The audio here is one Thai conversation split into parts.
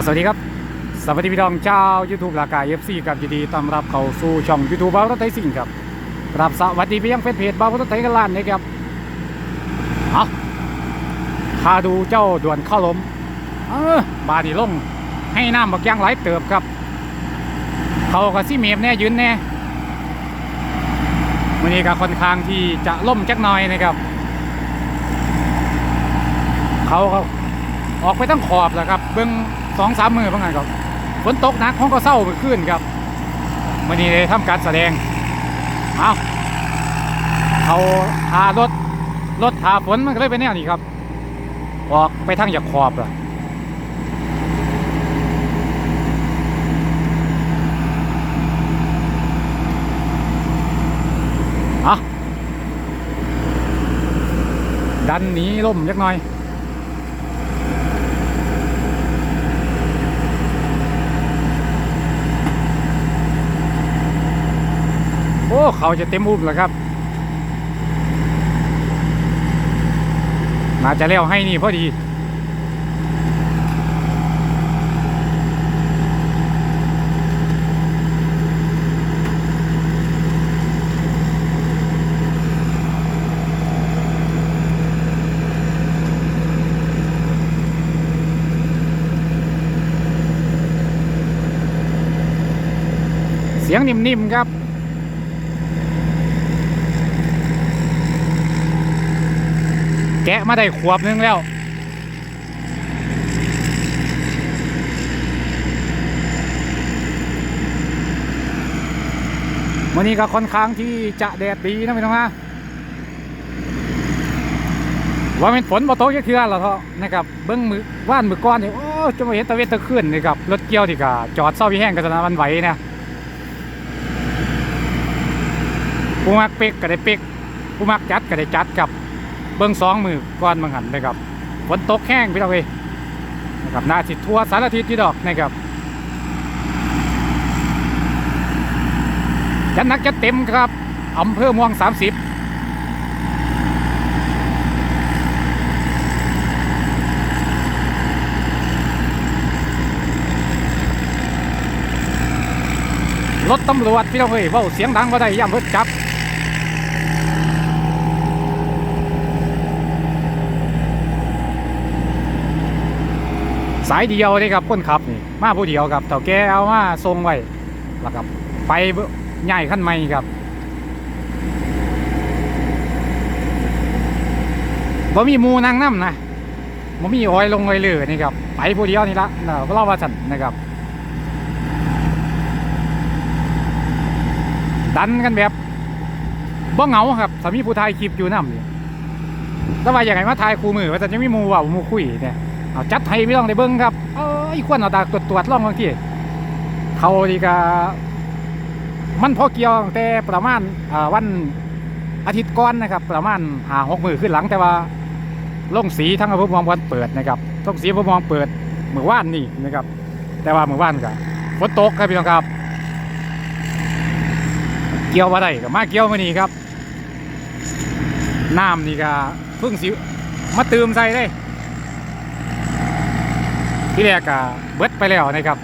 สวัสดีครับ สวัสดีพี่น้องเจ้า YouTube รากาเอฟซีกับยินดีต้อนรับเข้าสู่ช่อง YouTube บ้าวรถไทยสิ่งครับรับสวัสดีพี่ยังเฟซเพจบ้าวรถไทยกันล้านนะครับเอาพาดูเจ้าด่วนเข้าลมเออบาดีลงให้น้ำบักยางไหลเติบครับ เขากับซี่เมมแน่ยืนแน่วันนี้ก็ค่อนข้างที่จะล่มจักหน่อยนะครับ เขาก็ออกไปตั้งขอบแล้วครับ เบิ้ง สองสามมือเพื่อนครับฝนตกหนักห้องก็เศร้าไปขึ้นครับวันนี้ได้ทำการแสดงเอาเขาพารถรถพาฝนมันก็เลยไปแนวนี้ครับ ออกไปทางจากขอบล่ะดันหนีล่มยักหน่อย เขาจะเต็มอุ้มแล้วครับน่าจะแล้วให้นี่พอดี เสียงนิ่มๆครับ แกะมาได้ขวบนึงแล้ว วันนี้ก็ค่อนข้างที่จะแดดดีนะพี่น้องนะว่าเป็นฝนบ่ตกจักเทื่อหรอกเถอะนะครับเบิ้งมือว่านมือก้อนนี่โอ้จะมาเห็นตะเวนตะขึ้นนี่ครับรถเกี่ยวที่กะจอดเศร้าพี่แห้งกันนะมันไหวนะผู้มักเป๊กก็ได้เป๊กผู้มักจัดก็ได้จัดกับ เบิ้งสองมือก้อนบางหันนะครับฝนตกแห้งพี่น้องเอ้ยนะครับน่าสิทั่วสารทิศที่ดอกนะครับจัดหนักจัดเต็มครับอำเภอเม่วงสามสิบรถตำรวจพี่น้องเอ้ยว้าเสียงดังว่าได้ย่ำเพิ่จับ สายเดียวนี่ครับคนขับนี่มาผู้เดียวครับเถ่าแกเอามาทรงไว้แล้วครับไปใหญ่ขั้นใหม่ครับบ่มีมูนางน้ำนะบ่มีอ้อยลงอ้อยเลือนี่ครับไปผู้เดียวนี่ละเนาเล่าว่าสันนะครับ ดันกันแบบบ่เหงาครับถ้ามีผู้ถ่ายคลิปอยู่น้ำนี่แต่ว่าอย่างไรมาถ่ายคู่มือว่าจะยังมีมูว่ามูคุยเนี่ย เอาจัดให้พี่น้องได้เบิ่งครับเอ้ยควรเอาตาตรวจตรวจล่องบางทีเขาดีกามันพอเกี่ยวแต่ประมาณวันอาทิตย์ก่อนนะครับ ประมาณหาหกมือขึ้นหลังแต่ว่าลงสีทั้งอำเภอมองวันเปิดนะครับลงสีอำเภอมองเปิดเมื่อวานนี่นะครับ แต่ว่าเมื่อวานก็ฝนตกครับพี่น้องครับ เกี่ยวมาได้ก็มาเกี่ยวมานี่ครับน้ำนี่ก็เพิ่งสิมาเติมใส่ได้ ที่แรกก็เบิดไปแล้วนะครับ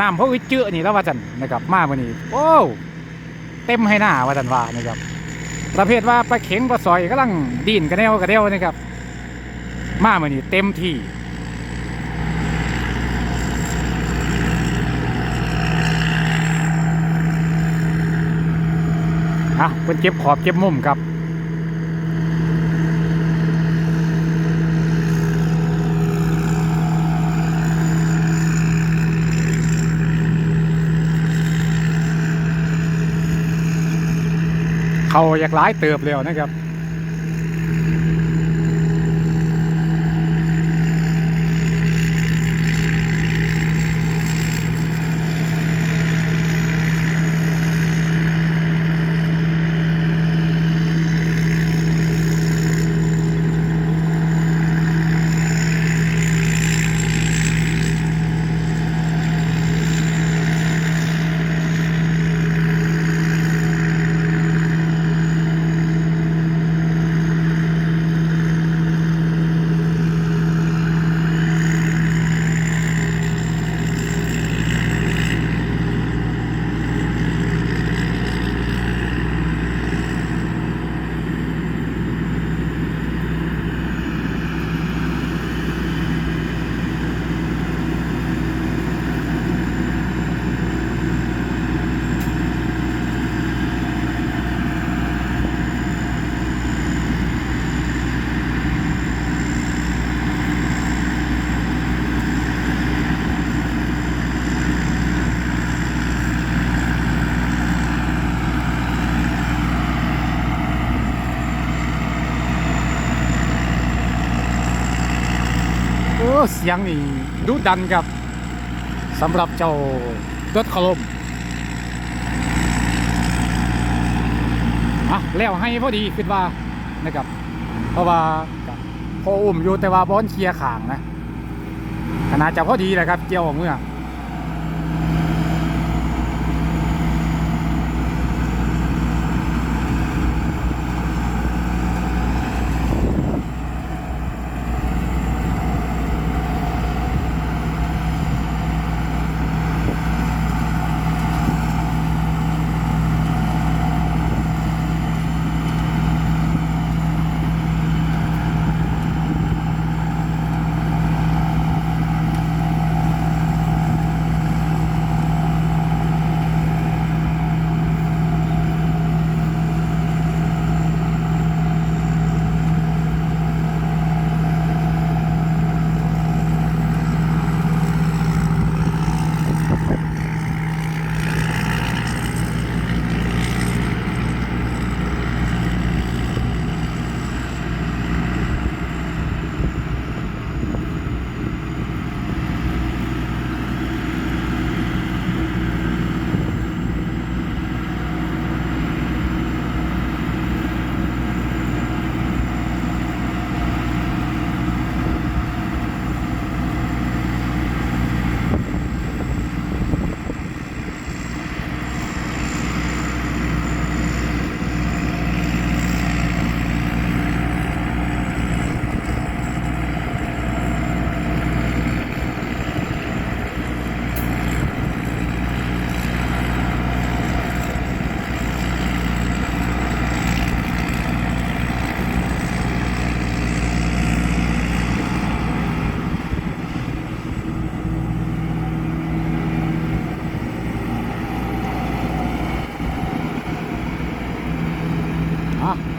น้ำเพราะอึเจือนี่แล้วว่าจันนะครับมาวันนี้โอ้เต็มให้หน้าว่าจันว่านะครับ ประเภทว่าปลาเข็งปลาซอยกำลังดินกระเดวกระเดวนะครับ มาวันนี้เต็มที่อะเป็นเก็บขอบเก็บมุมครับ เขาอยากร้ายเติบแล้วนะครับ เสียงนี่ดุดันครับสำหรับเจ้ารถคลมอะแล้วให้พอดีคิดว่านะครับ เพราะว่าพออุ้มอยู่แต่ว่าบอนเคลียร์ขางนะขนาดจะพอดีแหละครับ เกี่ยวออกเมื่อ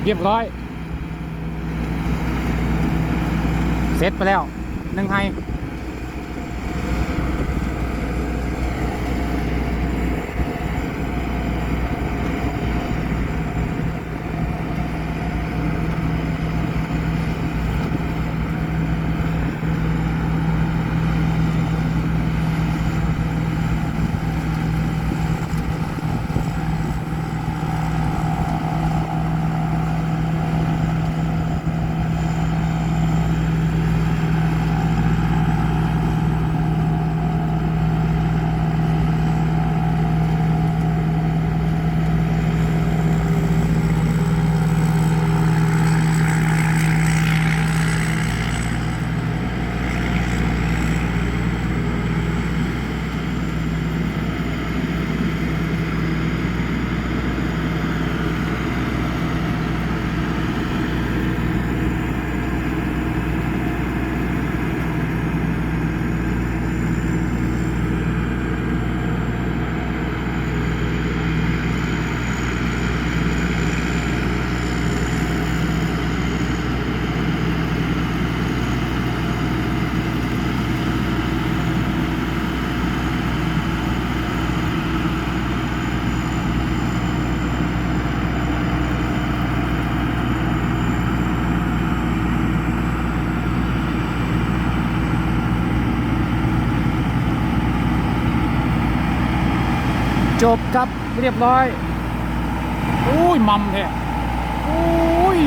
รียบร้อย เสร็จไปแล้วหนึ่งไฮ จบครับเรียบร้อยอุ้ยมัมแท้อุ้ย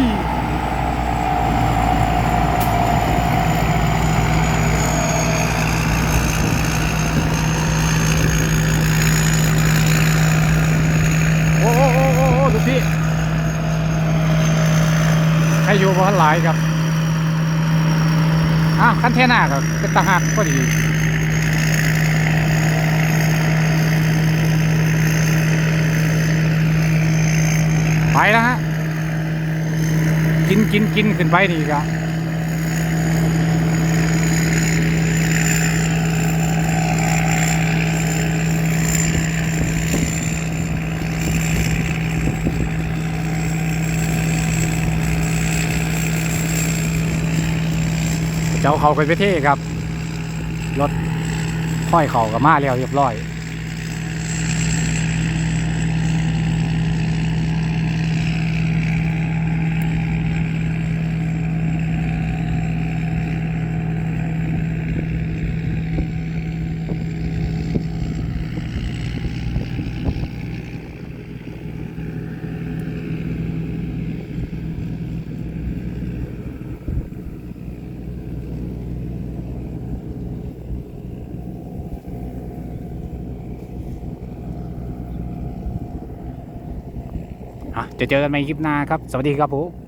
โอ้โอ้โอ้โอ้ดูพี่ใครอยู่บ้านหลายครับอ้าวคันเทน่าก็เป็นตาหักก็ดี แล้วฮะ กินกินกินขึ้นไปนี่ก็เจ้าเขาไปประเทศครับ รถค่อยเขากับมาแล้วเรียบร้อย อะ จะเจอกันใหม่คลิปหน้าครับ สวัสดีครับผม